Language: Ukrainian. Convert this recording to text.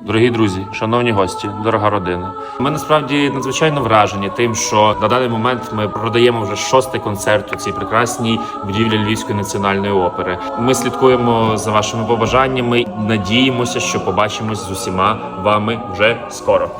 Дорогі друзі, шановні гості, дорога родина. Ми насправді надзвичайно вражені тим, що на даний момент ми продаємо вже шостий концерт у цій прекрасній будівлі Львівської національної опери. Ми слідкуємо за вашими побажаннями. Надіємося, що побачимось з усіма вами вже скоро.